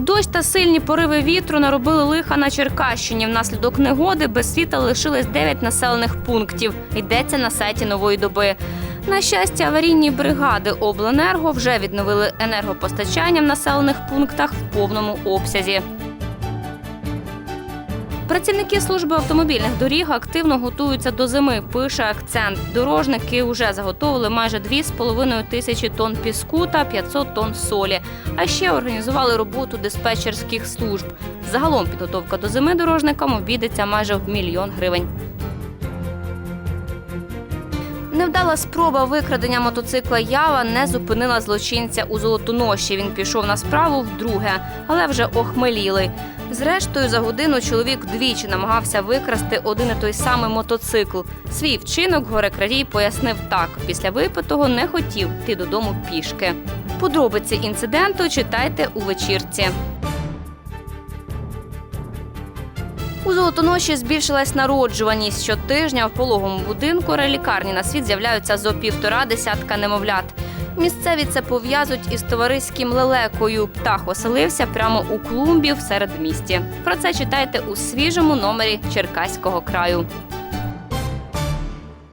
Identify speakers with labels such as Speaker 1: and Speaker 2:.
Speaker 1: Дощ та сильні пориви вітру наробили лиха на Черкащині. Внаслідок негоди без світа лишились 9 населених пунктів. Йдеться на сайті нової доби. На щастя, аварійні бригади обленерго вже відновили енергопостачання в населених пунктах в повному обсязі. Працівники служби автомобільних доріг активно готуються до зими. Пише акцент. Дорожники вже заготовили майже 2,5 тисячі тонн піску та 500 тонн солі. А ще організували роботу диспетчерських служб. Загалом підготовка до зими дорожникам обійдеться майже в мільйон гривень. Невдала спроба викрадення мотоцикла Ява не зупинила злочинця у Золотоноші. Він пішов на справу вдруге, але вже охмелілий. Зрештою, за годину чоловік двічі намагався викрасти один і той самий мотоцикл. Свій вчинок горе-крадій пояснив так: після випитого не хотів йти додому пішки. Подробиці інциденту читайте у вечірці. У Золотоноші збільшилась народжуваність. Щотижня в пологовому будинку релікарні на світ з'являються зо півтора десятка немовлят. Місцеві це пов'язують із товариським лелекою. Птах оселився прямо у клумбі в середмісті. Про це читайте у свіжому номері Черкаського краю.